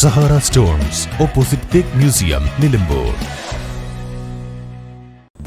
Sahara stones opposite തേക്ക് museum Nilambur.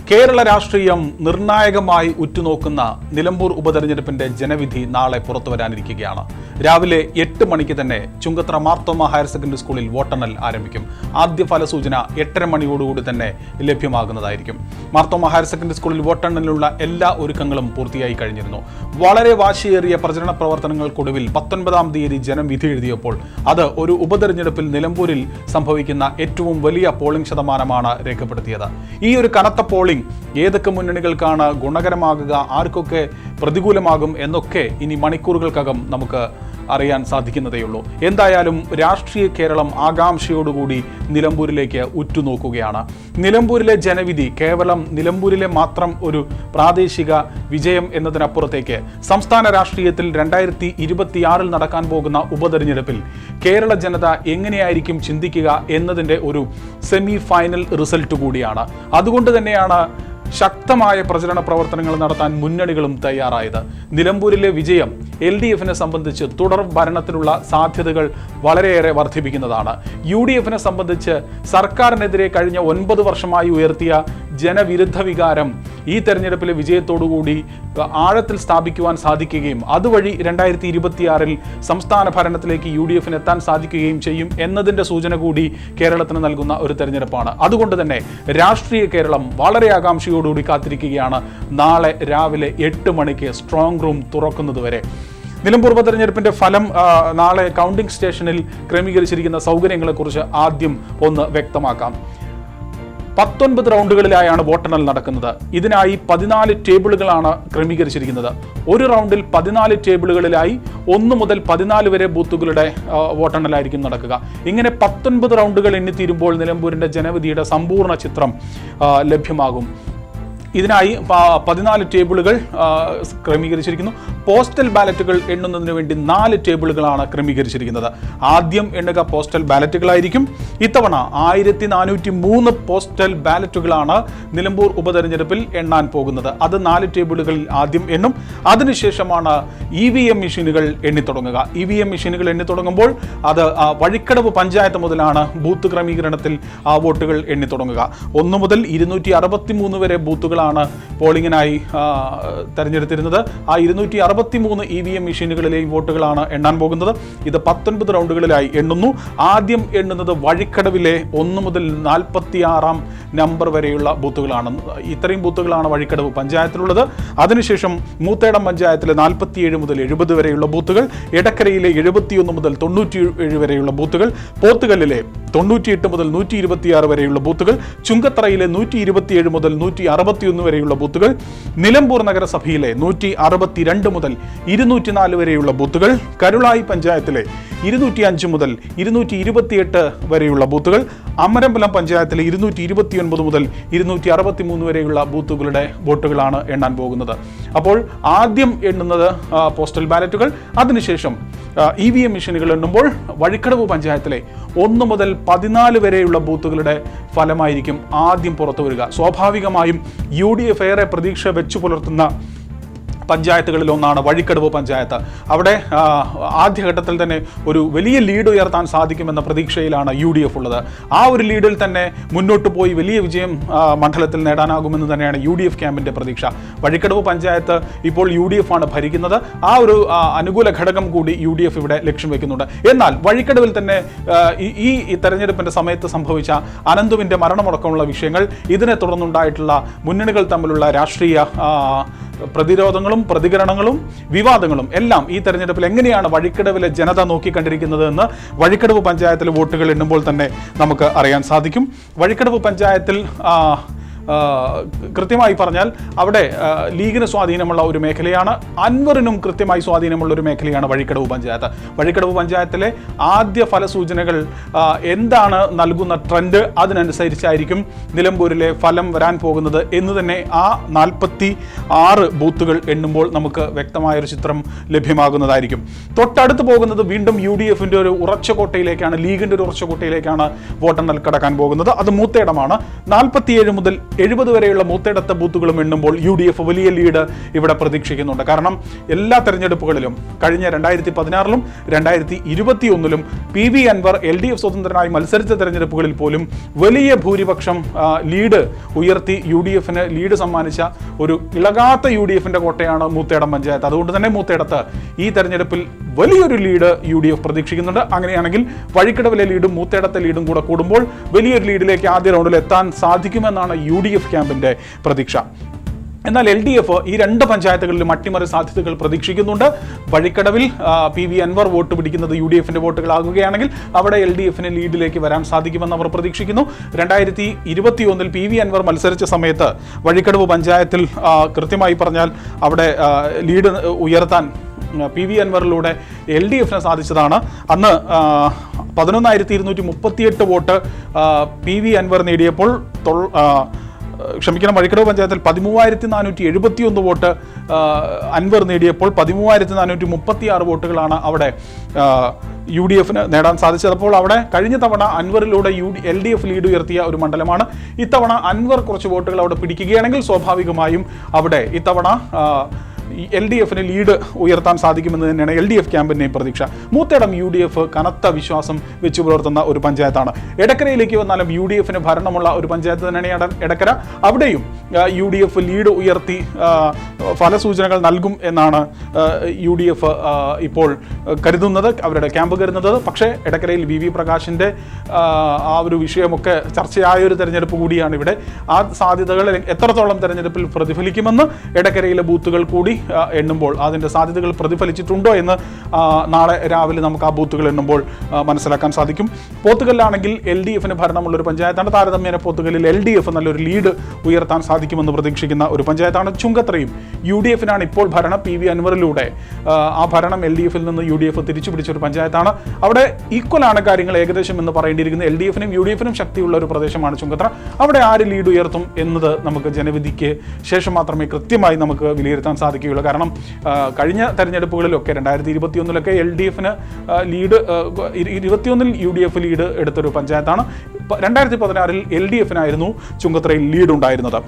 Kerala രാഷ്ട്രീയം നിർണായകമായി ഉറ്റുനോക്കുന്ന നിലമ്പൂർ ഉപതെരഞ്ഞെടുപ്പിന്റെ ജനവിധി നാളെ പുറത്തു വരാനിരിക്കുകയാണ് രാവിലെ എട്ട് മണിക്ക് തന്നെ ചുങ്കത്ര മാർത്തോമ ഹയർ സെക്കൻഡറി സ്കൂളിൽ വോട്ടെണ്ണൽ ആരംഭിക്കും. ആദ്യ ഫലസൂചന എട്ടര മണിയോടുകൂടി തന്നെ ലഭ്യമാകുന്നതായിരിക്കും. മാർത്തോമ ഹയർ സെക്കൻഡറി സ്കൂളിൽ വോട്ടെണ്ണലിനുള്ള എല്ലാ ഒരുക്കങ്ങളും പൂർത്തിയായി കഴിഞ്ഞിരുന്നു. വളരെ വാശിയേറിയ പ്രചരണ പ്രവർത്തനങ്ങൾക്കൊടുവിൽ പത്തൊൻപതാം തീയതി ജനം വിധി എഴുതിയപ്പോൾ അത് ഒരു ഉപതെരഞ്ഞെടുപ്പിൽ നിലമ്പൂരിൽ സംഭവിക്കുന്ന ഏറ്റവും വലിയ പോളിംഗ് ശതമാനമാണ് രേഖപ്പെടുത്തിയത്. ഈ ഒരു കനത്ത പോളിംഗ് ഏതൊക്കെ മുന്നണികൾക്കാണ് ഗുണകരമാകുക ആർക്കൊക്കെ പ്രതികൂലമാകും എന്നൊക്കെ ഇനി മണിക്കൂറുകൾക്കകം നമുക്ക് അറിയാൻ സാധിക്കുന്നതേയുള്ളൂ. എന്തായാലും രാഷ്ട്രീയ കേരളം ആകാംക്ഷയോടുകൂടി നിലമ്പൂരിലേക്ക് ഉറ്റുനോക്കുകയാണ്. നിലമ്പൂരിലെ ജനവിധി കേവലം നിലമ്പൂരിലെ മാത്രം ഒരു പ്രാദേശിക വിജയം എന്നതിനപ്പുറത്തേക്ക് സംസ്ഥാന രാഷ്ട്രീയത്തിൽ രണ്ടായിരത്തി ഇരുപത്തിയാറിൽ നടക്കാൻ പോകുന്ന ഉപതെരഞ്ഞെടുപ്പിൽ കേരള ജനത എങ്ങനെയായിരിക്കും ചിന്തിക്കുക എന്നതിന്റെ ഒരു സെമി ഫൈനൽ റിസൾട്ട് കൂടിയാണ്. അതുകൊണ്ട് തന്നെയാണ് ശക്തമായ പ്രചരണ പ്രവർത്തനങ്ങൾ നടത്താൻ മുന്നണികളും തയ്യാറായത്. നിലമ്പൂരിലെ വിജയം എൽ ഡി എഫിനെ സംബന്ധിച്ച് തുടർ ഭരണത്തിനുള്ള സാധ്യതകൾ വളരെയേറെ വർദ്ധിപ്പിക്കുന്നതാണ്. യു ഡി എഫിനെ സംബന്ധിച്ച് സർക്കാരിനെതിരെ കഴിഞ്ഞ ഒൻപത് വർഷമായി ഉയർത്തിയ ജനവിരുദ്ധ വികാരം ഈ തെരഞ്ഞെടുപ്പിലെ വിജയത്തോടുകൂടി ആഴത്തിൽ സ്ഥാപിക്കുവാൻ സാധിക്കുകയും അതുവഴി രണ്ടായിരത്തി ഇരുപത്തിയാറിൽ സംസ്ഥാന ഭരണത്തിലേക്ക് യു ഡി എഫിന് എത്താൻ സാധിക്കുകയും ചെയ്യും എന്നതിന്റെ സൂചന കൂടി കേരളത്തിന് നൽകുന്ന ഒരു തെരഞ്ഞെടുപ്പാണ്. അതുകൊണ്ട് തന്നെ രാഷ്ട്രീയ കേരളം വളരെ ആകാംക്ഷയോടുകൂടി കാത്തിരിക്കുകയാണ്. നാളെ രാവിലെ എട്ട് മണിക്ക് സ്ട്രോങ് റൂം തുറക്കുന്നതുവരെ നിലമ്പൂർ ഉപതെരഞ്ഞെടുപ്പിന്റെ ഫലം നാളെ കൗണ്ടിംഗ് സ്റ്റേഷനിൽ ക്രമീകരിച്ചിരിക്കുന്ന സൗകര്യങ്ങളെക്കുറിച്ച് ആദ്യം ഒന്ന് വ്യക്തമാക്കാം. പത്തൊൻപത് റൗണ്ടുകളിലായാണ് വോട്ടെണ്ണൽ നടക്കുന്നത്. ഇതിനായി പതിനാല് ടേബിളുകളാണ് ക്രമീകരിച്ചിരിക്കുന്നത്. ഒരു റൗണ്ടിൽ പതിനാല് ടേബിളുകളിലായി ഒന്ന് മുതൽ പതിനാല് വരെ ബൂത്തുകളുടെ വോട്ടെണ്ണലായിരിക്കും നടക്കുക. ഇങ്ങനെ പത്തൊൻപത് റൗണ്ടുകൾ എണ്ണിത്തീരുമ്പോൾ നിലമ്പൂരിന്റെ ജനവിധിയുടെ സമ്പൂർണ ചിത്രം ലഭ്യമാകും. ഇതിനായി പതിനാല് ടേബിളുകൾ ക്രമീകരിച്ചിരിക്കുന്നു. പോസ്റ്റൽ ബാലറ്റുകൾ എണ്ണുന്നതിന് വേണ്ടി നാല് ടേബിളുകളാണ് ക്രമീകരിച്ചിരിക്കുന്നത്. ആദ്യം എണ്ണുക പോസ്റ്റൽ ബാലറ്റുകളായിരിക്കും. ഇത്തവണ ആയിരത്തി നാനൂറ്റി മൂന്ന് പോസ്റ്റൽ ബാലറ്റുകളാണ് നിലമ്പൂർ ഉപതെരഞ്ഞെടുപ്പിൽ എണ്ണാൻ പോകുന്നത്. അത് നാല് ടേബിളുകളിൽ ആദ്യം എണ്ണും. അതിനുശേഷമാണ് ഇ വി എം മെഷീനുകൾ എണ്ണിത്തുടങ്ങുക. ഇ വി എം മെഷീനുകൾ എണ്ണിത്തുടങ്ങുമ്പോൾ അത് വഴിക്കടവ് പഞ്ചായത്ത് മുതലാണ് ബൂത്ത് ക്രമീകരണത്തിൽ ആ വോട്ടുകൾ എണ്ണിത്തുടങ്ങുക. ഒന്ന് മുതൽ ഇരുന്നൂറ്റി അറുപത്തി മൂന്ന് വരെ ബൂത്തുകളാണ് പോളിങ്ങിനായി തെരഞ്ഞെടുത്തിരുന്നത്. ആ ഇരുന്നൂറ്റി അറുപത്തി മൂന്ന് ഇ വി എം മെഷീനുകളിലെയും വോട്ടുകളാണ് എണ്ണാൻ പോകുന്നത്. ഇത് പത്തൊൻപത് റൗണ്ടുകളിലായി എണ്ണുന്നു. ആദ്യം എണ്ണുന്നത് വഴിക്കടവിലെ ഒന്ന് മുതൽ നാൽപ്പത്തി ആറാം നമ്പർ വരെയുള്ള ബൂത്തുകളാണ്. ഇത്രയും ബൂത്തുകളാണ് വഴിക്കടവ് പഞ്ചായത്തിലുള്ളത്. അതിനുശേഷം മൂത്തേടം പഞ്ചായത്തിലെ നാൽപ്പത്തിയേഴ് മുതൽ എഴുപത് വരെയുള്ള ബൂത്തുകൾ എടക്കരയിലെ എഴുപത്തിയൊന്ന് മുതൽ തൊണ്ണൂറ്റി ഏഴ് വരെയുള്ള ബൂത്തുകൾ പോത്തുകല്ലിലെ തൊണ്ണൂറ്റിയെട്ട് മുതൽ നൂറ്റി ഇരുപത്തിയാറ് വരെയുള്ള ബൂത്തുകൾ ചുങ്കത്തറയിലെ നൂറ്റി ഇരുപത്തിയേഴ് മുതൽ നൂറ്റി അറുപത്തിയൊന്ന് വരെയുള്ള ബൂത്തുകൾ നിലമ്പൂർ നഗരസഭയിലെ നൂറ്റി അറുപത്തിരണ്ട് മുതൽ ഇരുന്നൂറ്റിനാല് വരെയുള്ള ബൂത്തുകൾ കരുളായി പഞ്ചായത്തിലെ ഇരുന്നൂറ്റി അഞ്ച് മുതൽ ഇരുന്നൂറ്റി ഇരുപത്തിയെട്ട് വരെയുള്ള ബൂത്തുകൾ അമരമ്പലം പഞ്ചായത്തിലെ ഇരുന്നൂറ്റി ഇരുപത്തിയൊൻപത് മുതൽ ഇരുന്നൂറ്റി അറുപത്തി മൂന്ന് വരെയുള്ള ബൂത്തുകളുടെ വോട്ടുകളാണ് എണ്ണാൻ പോകുന്നത്. അപ്പോൾ ആദ്യം എണ്ണുന്നത് പോസ്റ്റൽ ബാലറ്റുകൾ. അതിനുശേഷം ഇ വി എം മെഷീനുകൾ എണ്ണുമ്പോൾ വഴിക്കടവ് പഞ്ചായത്തിലെ ഒന്ന് മുതൽ പതിനാല് വരെയുള്ള ബൂത്തുകളുടെ ഫലമായിരിക്കും ആദ്യം പുറത്തു വരിക സ്വാഭാവികമായും യു ഡി എഫ് ഏറെ പ്രതീക്ഷ വെച്ചു പുലർത്തുന്ന പഞ്ചായത്തുകളിൽ ഒന്നാണ് വഴിക്കടവ് പഞ്ചായത്ത്. അവിടെ ആദ്യഘട്ടത്തിൽ തന്നെ ഒരു വലിയ ലീഡ് ഉയർത്താൻ സാധിക്കുമെന്ന പ്രതീക്ഷയിലാണ് യു ഡി എഫ് ഉള്ളത്. ആ ഒരു ലീഡിൽ തന്നെ മുന്നോട്ട് പോയി വലിയ വിജയം മണ്ഡലത്തിൽ നേടാനാകുമെന്ന് തന്നെയാണ് യു ഡി എഫ് ക്യാമ്പിന്റെ പ്രതീക്ഷ. വഴിക്കടവ് പഞ്ചായത്ത് ഇപ്പോൾ യു ഡി എഫ് ആണ് ഭരിക്കുന്നത്. ആ ഒരു അനുകൂല ഘടകം കൂടി യു ഡി എഫ് ഇവിടെ ലക്ഷ്യം വെക്കുന്നുണ്ട്. എന്നാൽ വഴിക്കടവിൽ തന്നെ ഈ- ഈ സമയത്ത് സംഭവിച്ച അനന്തുവിന്റെ മരണമടക്കമുള്ള വിഷയങ്ങൾ ഇതിനെ തുടർന്നുണ്ടായിട്ടുള്ള മുന്നണികൾ തമ്മിലുള്ള രാഷ്ട്രീയ ആ, പ്രതിരോധങ്ങളും പ്രതികരണങ്ങളും വിവാദങ്ങളും എല്ലാം ഈ തെരഞ്ഞെടുപ്പിൽ എങ്ങനെയാണ് വഴിക്കടവിലെ ജനത നോക്കിക്കണ്ടിരിക്കുന്നത് എന്ന് വഴിക്കടവ് പഞ്ചായത്തിൽ വോട്ടുകൾ എണ്ണുമ്പോൾ തന്നെ നമുക്ക് അറിയാൻ സാധിക്കും. വഴിക്കടവ് പഞ്ചായത്തിൽ കൃത്യമായി പറഞ്ഞാൽ അവിടെ ലീഗിന് സ്വാധീനമുള്ള ഒരു മേഖലയാണ് അൻവറിനും കൃത്യമായി സ്വാധീനമുള്ള ഒരു മേഖലയാണ് വഴിക്കടവ് പഞ്ചായത്ത്. വഴിക്കടവ് പഞ്ചായത്തിലെ ആദ്യ ഫലസൂചനകൾ എന്താണ് നൽകുന്ന ട്രെൻഡ് അതിനനുസരിച്ചായിരിക്കും നിലമ്പൂരിലെ ഫലം വരാൻ പോകുന്നത് എന്ന് തന്നെ ആ നാൽപ്പത്തി ആറ് ബൂത്തുകൾ എണ്ണുമ്പോൾ നമുക്ക് വ്യക്തമായൊരു ചിത്രം ലഭ്യമാകുന്നതായിരിക്കും. തൊട്ടടുത്ത് പോകുന്നത് വീണ്ടും യു ഡി എഫിന്റെ ഒരു ഉറച്ച കോട്ടയിലേക്കാണ് ലീഗിന്റെ ഒരു ഉറച്ച കോട്ടയിലേക്കാണ് വോട്ടെണ്ണൽ കടക്കാൻ പോകുന്നത്. അത് മൂത്തേടമാണ്. നാൽപ്പത്തിയേഴ് മുതൽ എഴുപത് വരെയുള്ള മൂത്തേടത്ത ബൂത്തുകളും എണ്ണുമ്പോൾ യു ഡി എഫ് വലിയ ലീഡ് ഇവിടെ പ്രതീക്ഷിക്കുന്നുണ്ട്. കാരണം എല്ലാ തെരഞ്ഞെടുപ്പുകളിലും കഴിഞ്ഞ രണ്ടായിരത്തി പതിനാറിലും രണ്ടായിരത്തി ഇരുപത്തി ഒന്നിലും P V Anvar L D F സ്വതന്ത്രനായി മത്സരിച്ച തെരഞ്ഞെടുപ്പുകളിൽ പോലും വലിയ ഭൂരിപക്ഷം ലീഡ് ഉയർത്തി യു ഡി എഫിന് ലീഡ് സമ്മാനിച്ച ഒരു ഇളകാത്ത യു ഡി എഫിന്റെ കോട്ടയാണ് മൂത്തേടം പഞ്ചായത്ത്. അതുകൊണ്ട് തന്നെ മൂത്തേടത്ത് ഈ തെരഞ്ഞെടുപ്പിൽ വലിയൊരു ലീഡ് യു ഡി എഫ് പ്രതീക്ഷിക്കുന്നുണ്ട്. അങ്ങനെയാണെങ്കിൽ വഴിക്കടവിലെ ലീഡും മൂത്തേടത്തെ ലീഡും കൂടെ കൂടുമ്പോൾ വലിയൊരു ലീഡിലേക്ക് ആദ്യ റൗണ്ടിൽ എത്താൻ സാധിക്കുമെന്നാണ് യു ഡി എഫ് ക്യാമ്പിന്റെ പ്രതീക്ഷ. എന്നാൽ എൽ ഡി എഫ് ഈ രണ്ട് പഞ്ചായത്തുകളിലും അട്ടിമറി സാധ്യതകൾ പ്രതീക്ഷിക്കുന്നുണ്ട്. വഴിക്കടവിൽ പി വി അൻവർ വോട്ട് പിടിക്കുന്നത് യു ഡി എഫിന്റെ വോട്ടുകളാകുകയാണെങ്കിൽ അവിടെ എൽ ഡി എഫിന് ലീഡിലേക്ക് വരാൻ സാധിക്കുമെന്ന് അവർ പ്രതീക്ഷിക്കുന്നു. രണ്ടായിരത്തി ഇരുപത്തി ഒന്നിൽ പി വി അൻവർ മത്സരിച്ച സമയത്ത് വഴിക്കടവ് പഞ്ചായത്തിൽ കൃത്യമായി പറഞ്ഞാൽ അവിടെ ലീഡ് ഉയർത്താൻ പി വി അൻവറിലൂടെ എൽ ഡി എഫിന് സാധിച്ചതാണ്. അന്ന് പതിനൊന്നായിരത്തി ഇരുന്നൂറ്റി മുപ്പത്തിയെട്ട് വോട്ട് പി വി അൻവർ നേടിയപ്പോൾ ക്ഷമിക്കണം വഴിക്കടവ് പഞ്ചായത്തിൽ പതിമൂവായിരത്തി നാനൂറ്റി എഴുപത്തി ഒന്ന് വോട്ട് അൻവർ നേടിയപ്പോൾ പതിമൂവായിരത്തി നാനൂറ്റി മുപ്പത്തി ആറ് വോട്ടുകളാണ് അവിടെ യു ഡി എഫിന് നേടാൻ സാധിച്ചത്. അപ്പോൾ അവിടെ കഴിഞ്ഞ തവണ അൻവറിലൂടെ U D L D F lead ഉയർത്തിയ ഒരു മണ്ഡലമാണ്. ഇത്തവണ അൻവർ കുറച്ച് വോട്ടുകൾ അവിടെ പിടിക്കുകയാണെങ്കിൽ സ്വാഭാവികമായും അവിടെ ഇത്തവണ എൽ ഡി എഫിന് ലീഡ് ഉയർത്താൻ സാധിക്കുമെന്ന് തന്നെയാണ് എൽ ഡി എഫ് ക്യാമ്പിന്റെയും പ്രതീക്ഷ. മൂത്തേടം യു ഡി എഫ് കനത്ത വിശ്വാസം വെച്ചു പുലർത്തുന്ന ഒരു പഞ്ചായത്താണ്. എടക്കരയിലേക്ക് വന്നാലും യു ഡി എഫിന് ഭരണമുള്ള ഒരു പഞ്ചായത്ത് തന്നെയാണ് എടക്കര. അവിടെയും യു ഡി എഫ് ലീഡ് ഉയർത്തി ഫലസൂചനകൾ നൽകും എന്നാണ് യു ഡി എഫ് ഇപ്പോൾ കരുതുന്നത് അവരുടെ ക്യാമ്പ് കരുതുന്നത്. പക്ഷേ എടക്കരയിൽ വി വി പ്രകാശിന്റെ ആ ഒരു വിഷയമൊക്കെ ചർച്ചയായ ഒരു തെരഞ്ഞെടുപ്പ് കൂടിയാണ് ഇവിടെ. ആ സാധ്യതകൾ എത്രത്തോളം തെരഞ്ഞെടുപ്പിൽ പ്രതിഫലിക്കുമെന്ന് എടക്കരയിലെ ബൂത്തുകൾ കൂടി എണ്ണുമ്പോൾ അതിന്റെ സാധ്യതകൾ പ്രതിഫലിച്ചിട്ടുണ്ടോ എന്ന് നാളെ രാവിലെ നമുക്ക് ആ ബൂത്തുകൾ എണ്ണുമ്പോൾ മനസ്സിലാക്കാൻ സാധിക്കും. പോത്തുകല്ലാണെങ്കിൽ എൽ ഡി എഫിന് ഭരണമുള്ളൊരു പഞ്ചായത്താണ്. താരതമ്യേന പോത്തുകല്ലിൽ എൽ ഡി എഫ് നല്ലൊരു ലീഡ് ഉയർത്താൻ സാധിക്കുമെന്ന് പ്രതീക്ഷിക്കുന്ന ഒരു പഞ്ചായത്താണ് ചുങ്കത്രയും. യു ഡി എഫിനാണ് ഇപ്പോൾ ഭരണം പി വി അൻവറിലൂടെ. ആ, ഭരണം എൽ ഡി എഫിൽ നിന്ന് യു ഡി എഫ് തിരിച്ചു പിടിച്ച ഒരു പഞ്ചായത്താണ്. അവിടെ ഈക്വലാണ് കാര്യങ്ങൾ ഏകദേശം എന്ന് പറയേണ്ടിയിരിക്കുന്നത് എൽ ഡി എഫിനും യു ഡി എഫിനും ശക്തിയുള്ള ഒരു പ്രദേശമാണ് ചുങ്കത്ര. അവിടെ ആര് ലീഡ് ഉയർത്തും എന്നത് നമുക്ക് ജനവിധിക്ക് ശേഷം മാത്രമേ കൃത്യമായി നമുക്ക് വിലയിരുത്താൻ സാധിക്കുകയുള്ളൂ കാരണം കഴിഞ്ഞ തെരഞ്ഞെടുപ്പുകളിലൊക്കെ രണ്ടായിരത്തി ഇരുപത്തിയൊന്നിലൊക്കെ എൽ ഡി എഫിന് ലീഡ് ഇരുപത്തിയൊന്നിൽ യു ഡി എഫ് ലീഡ് എടുത്തൊരു പഞ്ചായത്താണ്. രണ്ടായിരത്തി പതിനാറിൽ എൽ ഡി എഫിനായിരുന്നു ചുങ്കത്രയിൽ ലീഡ് ഉണ്ടായിരുന്നത്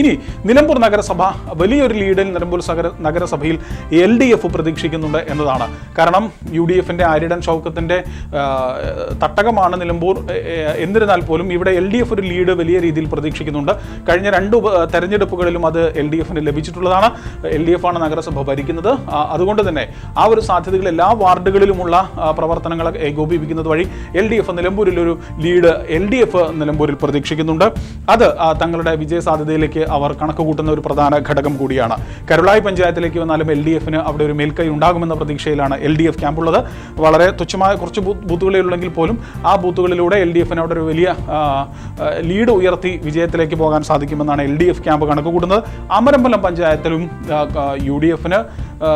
ഇനി നിലമ്പൂർ നഗരസഭ വലിയൊരു ലീഡിൽ നിലമ്പൂർ സഗര നഗരസഭയിൽ എൽ ഡി എഫ് പ്രതീക്ഷിക്കുന്നുണ്ട് എന്നതാണ്. കാരണം യു ഡി എഫിന്റെ ആര്യടൻ ഷൗക്കത്തിന്റെ തട്ടകമാണ് നിലമ്പൂർ. എന്നിരുന്നാൽ പോലും ഇവിടെ എൽ ഡി എഫ് ഒരു ലീഡ് വലിയ രീതിയിൽ പ്രതീക്ഷിക്കുന്നുണ്ട്. കഴിഞ്ഞ രണ്ട് തെരഞ്ഞെടുപ്പുകളിലും അത് എൽ ഡി എഫിന് ലഭിച്ചിട്ടുള്ളതാണ്. എൽ ഡി എഫ് ആണ് നഗരസഭ ഭരിക്കുന്നത്. അതുകൊണ്ട് തന്നെ ആ ഒരു സാധ്യതകൾ എല്ലാ വാർഡുകളിലുമുള്ള പ്രവർത്തനങ്ങൾ ഏകോപിപ്പിക്കുന്നത് വഴി എൽ ഡി എഫ് നിലമ്പൂരിലൊരു ലീഡ് എൽ ഡി എഫ് നിലമ്പൂരിൽ പ്രതീക്ഷിക്കുന്നുണ്ട്. അത് തങ്ങളുടെ വിജയ സാധ്യതയിലേക്ക് അവർ കണക്ക് കൂട്ടുന്ന ഒരു പ്രധാന ഘടകം കൂടിയാണ്. കരുളായി പഞ്ചായത്തിലേക്ക് വന്നാലും എൽ ഡി എഫിന് അവിടെ ഒരു മേൽക്കൈ ഉണ്ടാകുമെന്ന പ്രതീക്ഷയിലാണ് എൽ ഡി എഫ് ക്യാമ്പുള്ളത് വളരെ തുച്ഛമായ കുറച്ച് ബൂത്തുകളെ ഉള്ളെങ്കിൽ പോലും ആ ബൂത്തുകളിലൂടെ എൽ ഡി എഫിന് അവിടെ ഒരു വലിയ ലീഡ് ഉയർത്തി വിജയത്തിലേക്ക് പോകാൻ സാധിക്കുമെന്നാണ് എൽ ഡി എഫ് ക്യാമ്പ് കണക്ക് കൂട്ടുന്നത്. അമരമ്പലം പഞ്ചായത്തിലും യു ഡി എഫിന്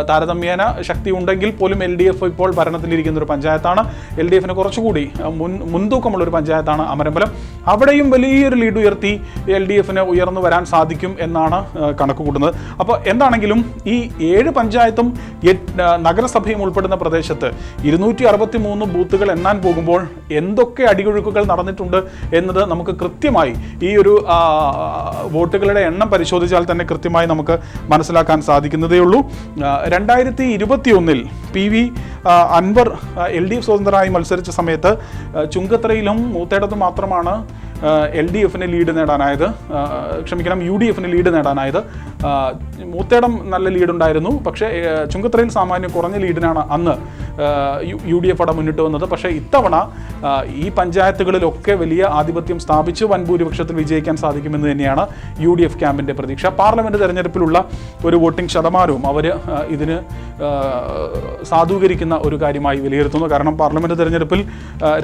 താരതമ്യേന ശക്തി ഉണ്ടെങ്കിൽ പോലും എൽ ഡി എഫ് ഇപ്പോൾ ഭരണത്തിലിരിക്കുന്ന ഒരു പഞ്ചായത്താണ്. എൽ ഡി എഫിന് കുറച്ചുകൂടി മുൻ മുൻതൂക്കമുള്ള ഒരു പഞ്ചായത്താണ് അമരമ്പലം അവിടെയും വലിയൊരു ലീഡ് ഉയർത്തി എൽ ഡി എഫിന് ഉയർന്നു വരാൻ സാധിക്കും എന്നാണ് കണക്ക് കൂട്ടുന്നത് അപ്പോൾ എന്താണെങ്കിലും ഈ ഏഴ് പഞ്ചായത്തും നഗരസഭയും ഉൾപ്പെടുന്ന പ്രദേശത്ത് ഇരുന്നൂറ്റി അറുപത്തി മൂന്ന് ബൂത്തുകൾ എണ്ണാൻ പോകുമ്പോൾ എന്തൊക്കെ അടിയൊഴുക്കുകൾ നടന്നിട്ടുണ്ട് എന്നത് നമുക്ക് കൃത്യമായി ഈ ഒരു വോട്ടുകളുടെ എണ്ണം പരിശോധിച്ചാൽ തന്നെ കൃത്യമായി നമുക്ക് മനസ്സിലാക്കാൻ സാധിക്കുന്നതേ ഉള്ളൂ രണ്ടായിരത്തി ഇരുപത്തി ഒന്നിൽ P V Anvar L D F സ്വതന്ത്രനായി മത്സരിച്ച സമയത്ത് ചുങ്കത്രയിലും മൂത്തേടത്തും മാത്രമാണ് എൽ ഡി എഫിന് ലീഡ് നേടാനായത് ക്ഷമിക്കണം യു ഡി എഫിന് ലീഡ് നേടാനായത് മൂത്തേടം നല്ല ലീഡുണ്ടായിരുന്നു പക്ഷേ ചുങ്കത്തറയിൽ സാമാന്യം കുറഞ്ഞ ലീഡിനാണ് അന്ന് യു- ഡി എഫ് അവിടെ മുന്നിട്ട് വന്നത്. പക്ഷേ ഇത്തവണ ഈ പഞ്ചായത്തുകളിലൊക്കെ വലിയ ആധിപത്യം സ്ഥാപിച്ച് വൻ ഭൂരിപക്ഷത്തിൽ വിജയിക്കാൻ സാധിക്കുമെന്ന് തന്നെയാണ് യു ഡി എഫ് ക്യാമ്പിന്റെ പ്രതീക്ഷ. പാർലമെന്റ് തെരഞ്ഞെടുപ്പിലുള്ള ഒരു വോട്ടിംഗ് ശതമാനവും അവർ ഇതിന് സാധൂകരിക്കുന്ന ഒരു കാര്യമായി വിലയിരുത്തുന്നു. കാരണം പാർലമെന്റ് തെരഞ്ഞെടുപ്പിൽ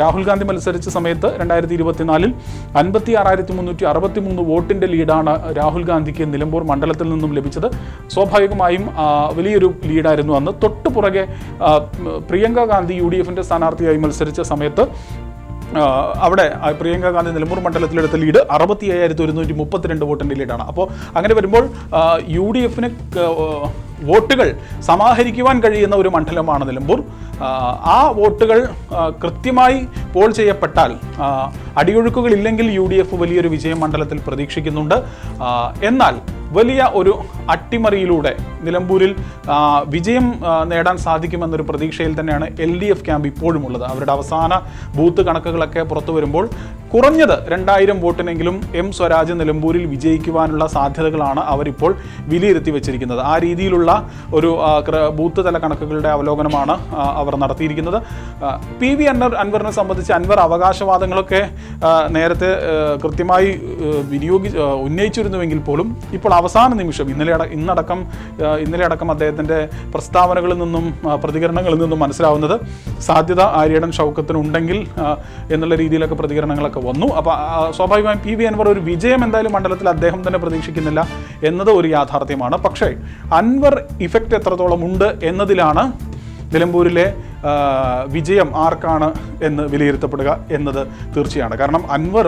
രാഹുൽ ഗാന്ധി മത്സരിച്ച സമയത്ത് രണ്ടായിരത്തി ഇരുപത്തിനാലിൽ അൻപത്തി ആറായിരത്തി മുന്നൂറ്റി അറുപത്തി മൂന്ന് വോട്ടിന്റെ ലീഡാണ് രാഹുൽ ഗാന്ധിക്ക് നിലമ്പൂർ മണ്ഡലത്തിൽ നിന്നും ലഭിച്ചത്. സ്വാഭാവികമായും വലിയൊരു ലീഡായിരുന്നു അന്ന്. തൊട്ടു പുറകെ പ്രിയങ്ക ഗാന്ധി യു ഡി എഫിന്റെ സ്ഥാനാർത്ഥിയായി മത്സരിച്ച സമയത്ത് അവിടെ പ്രിയങ്ക ഗാന്ധി നിലമ്പൂർ മണ്ഡലത്തിലെടുത്ത ലീഡ് അറുപത്തി അയ്യായിരത്തി ഒരുന്നൂറ്റി മുപ്പത്തിരണ്ട് വോട്ടിന്റെ ലീഡാണ്. അപ്പോൾ അങ്ങനെ വരുമ്പോൾ യു ഡി എഫിന് വോട്ടുകൾ സമാഹരിക്കുവാൻ കഴിയുന്ന ഒരു മണ്ഡലമാണ് നിലമ്പൂർ. ആ, വോട്ടുകൾ കൃത്യമായി പോൾ ചെയ്യപ്പെട്ടാൽ അടിയൊഴുക്കുകളില്ലെങ്കിൽ യു ഡി എഫ് വലിയൊരു വിജയം മണ്ഡലത്തിൽ പ്രതീക്ഷിക്കുന്നുണ്ട്. എന്നാൽ വലിയ ഒരു അട്ടിമറിയിലൂടെ നിലമ്പൂരിൽ വിജയം നേടാൻ സാധിക്കുമെന്നൊരു പ്രതീക്ഷയിൽ തന്നെയാണ് എൽ ഡി എഫ് ക്യാമ്പ് ഇപ്പോഴും ഉള്ളത് അവരുടെ അവസാന ബൂത്ത് കണക്കുകളൊക്കെ പുറത്തു വരുമ്പോൾ കുറഞ്ഞത് രണ്ടായിരം വോട്ടിനെങ്കിലും എം സ്വരാജ് നിലമ്പൂരിൽ വിജയിക്കുവാനുള്ള സാധ്യതകളാണ് അവരിപ്പോൾ വിലയിരുത്തി വെച്ചിരിക്കുന്നത്. ആ രീതിയിലുള്ള ഒരു ബൂത്ത് തല കണക്കുകളുടെ അവലോകനമാണ് അവർ നടത്തിയിരിക്കുന്നത്. പി വി അൻവർ അൻവറിനെ സംബന്ധിച്ച് അൻവർ അവകാശവാദങ്ങളൊക്കെ നേരത്തെ കൃത്യമായി വിനിയോഗി ഉന്നയിച്ചിരുന്നുവെങ്കിൽ പോലും ഇപ്പോൾ അവസാന നിമിഷം ഇന്നലെ ഇന്നടക്കം ഇന്നലെ അടക്കം അദ്ദേഹത്തിന്റെ പ്രസ്താവനകളിൽ നിന്നും പ്രതികരണങ്ങളിൽ നിന്നും മനസ്സിലാവുന്നത് സാധ്യത ആര്യടൻ ഷൗക്കത്തിനുണ്ടെങ്കിൽ എന്നുള്ള രീതിയിലൊക്കെ പ്രതികരണങ്ങളൊക്കെ വന്നു. അപ്പോൾ സ്വാഭാവികമായും പി വി അൻവർ ഒരു വിജയം എന്തായാലും മണ്ഡലത്തിൽ അദ്ദേഹം തന്നെ പ്രതീക്ഷിക്കുന്നില്ല എന്നത് ഒരു യാഥാർത്ഥ്യമാണ്. പക്ഷേ അൻവർ ഇഫക്റ്റ് എത്രത്തോളം ഉണ്ട് എന്നതിലാണ് നിലമ്പൂരിലെ വിജയം ആർക്കാണ് എന്ന് വിലയിരുത്തപ്പെടുക എന്നത് തീർച്ചയാണ്. കാരണം അൻവർ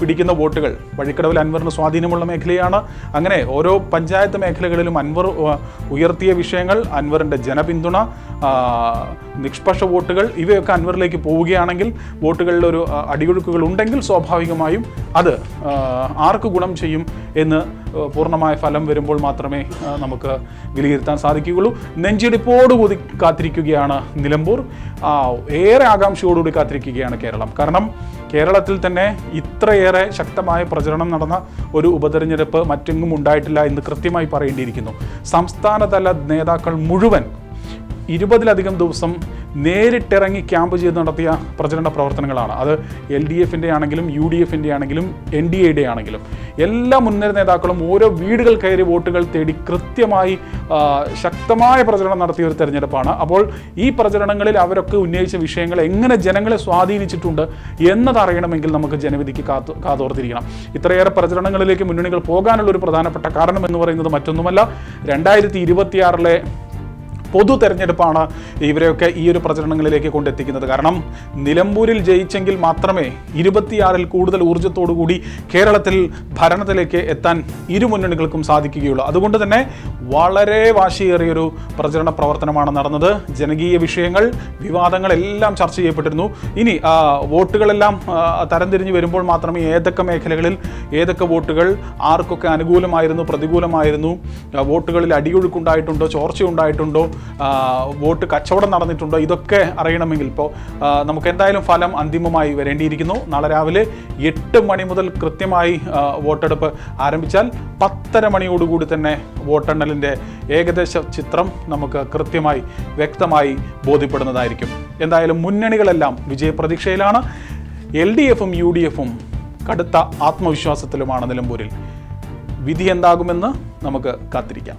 പിടിക്കുന്ന വോട്ടുകൾ വഴിക്കടവിൽ അൻവറിന് സ്വാധീനമുള്ള മേഖലയാണ്. അങ്ങനെ ഓരോ പഞ്ചായത്ത് മേഖലകളിലും അൻവർ ഉയർത്തിയ വിഷയങ്ങൾ അൻവറിന്റെ ജനപിന്തുണ നിഷ്പക്ഷ വോട്ടുകൾ ഇവയൊക്കെ അൻവറിലേക്ക് പോവുകയാണെങ്കിൽ വോട്ടുകളിൽ ഒരു അടിയൊഴുക്കുകൾ ഉണ്ടെങ്കിൽ സ്വാഭാവികമായും അത് ആർക്ക് ഗുണം ചെയ്യും എന്ന് പൂർണമായ ഫലം വരുമ്പോൾ മാത്രമേ നമുക്ക് വിലയിരുത്താൻ സാധിക്കുകയുള്ളൂ. നെഞ്ചിടിപ്പോടുകൂടി കാത്തിരിക്കുകയാണ് നിലമ്പൂർ. ഏറെ ആകാംക്ഷയോടുകൂടി കാത്തിരിക്കുകയാണ് കേരളം. കാരണം കേരളത്തിൽ തന്നെ ഇത്രയേറെ ശക്തമായ പ്രചരണം നടന്ന ഒരു ഉപതെരഞ്ഞെടുപ്പ് മറ്റെങ്ങും ഉണ്ടായിട്ടില്ല എന്ന് കൃത്യമായി പറയേണ്ടിയിരിക്കുന്നു. സംസ്ഥാനതല നേതാക്കൾ മുഴുവൻ ഇരുപതിലധികം ദിവസം നേരിട്ടിറങ്ങി ക്യാമ്പ് ചെയ്ത് നടത്തിയ പ്രചരണ പ്രവർത്തനങ്ങളാണ്. അത് എൽ ഡി എഫിന്റെ ആണെങ്കിലും യു ഡി എഫിന്റെ ആണെങ്കിലും എൻ ഡി എയുടെ ആണെങ്കിലും. എല്ലാ മുൻനിര നേതാക്കളും ഓരോ വീടുകൾ കയറി വോട്ടുകൾ തേടി കൃത്യമായി ശക്തമായ പ്രചരണം നടത്തിയ ഒരു തെരഞ്ഞെടുപ്പാണ്. അപ്പോൾ ഈ പ്രചരണങ്ങളിൽ അവരൊക്കെ ഉന്നയിച്ച വിഷയങ്ങൾ എങ്ങനെ ജനങ്ങളെ സ്വാധീനിച്ചിട്ടുണ്ട് എന്നതറിയണമെങ്കിൽ നമുക്ക് ജനവിധിക്ക് കാത്തു കാതോർത്തിരിക്കണം. ഇത്രയേറെ പ്രചരണങ്ങളിലേക്ക് മുന്നണികൾ പോകാനുള്ള ഒരു പ്രധാനപ്പെട്ട കാരണം എന്ന് പറയുന്നത് മറ്റൊന്നുമല്ല. രണ്ടായിരത്തി ഇരുപത്തിയാറിലെ പൊതു തെരഞ്ഞെടുപ്പാണ് ഇവരെയൊക്കെ ഈ ഒരു പ്രചരണങ്ങളിലേക്ക് കൊണ്ടെത്തിക്കുന്നത്. കാരണം നിലമ്പൂരിൽ ജയിച്ചെങ്കിൽ മാത്രമേ ഇരുപത്തിയാറിൽ കൂടുതൽ ഊർജത്തോടുകൂടി കേരളത്തിൽ ഭരണത്തിലേക്ക് എത്താൻ ഇരു മുന്നണികൾക്കും സാധിക്കുകയുള്ളൂ. അതുകൊണ്ട് തന്നെ വളരെ വാശിയേറിയൊരു പ്രചരണ പ്രവർത്തനമാണ് നടന്നത്. ജനകീയ വിഷയങ്ങൾ വിവാദങ്ങളെല്ലാം ചർച്ച ചെയ്യപ്പെട്ടിരുന്നു. ഇനി വോട്ടുകളെല്ലാം തരംതിരിഞ്ഞ് വരുമ്പോൾ മാത്രമേ ഏതൊക്കെ മേഖലകളിൽ ഏതൊക്കെ വോട്ടുകൾ ആർക്കൊക്കെ അനുകൂലമായിരുന്നു പ്രതികൂലമായിരുന്നു വോട്ടുകളിൽ അടിയൊഴുക്കുണ്ടായിട്ടുണ്ടോ ചോർച്ചയുണ്ടായിട്ടുണ്ടോ വോട്ട് കച്ചവടം നടന്നിട്ടുണ്ടോ? ഇതൊക്കെ അറിയണമെങ്കിൽ ഇപ്പോൾ നമുക്ക് എന്തായാലും ഫലം അന്തിമമായി വരേണ്ടിയിരിക്കുന്നു. നാളെ രാവിലെ എട്ട് മണി മുതൽ കൃത്യമായി വോട്ടെടുപ്പ് ആരംഭിച്ചാൽ പത്തര മണിയോടുകൂടി തന്നെ വോട്ടെണ്ണലിന്റെ ഏകദേശ ചിത്രം നമുക്ക് കൃത്യമായി വ്യക്തമായി ബോധ്യപ്പെടുന്നതായിരിക്കും. എന്തായാലും മുന്നണികളെല്ലാം വിജയപ്രതീക്ഷയിലാണ്. എൽ ഡി എഫും യു ഡി എഫും കടുത്ത ആത്മവിശ്വാസത്തിലുമാണ് നിലമ്പൂരിൽ. വിധി എന്താകുമെന്ന് നമുക്ക് കാത്തിരിക്കാം.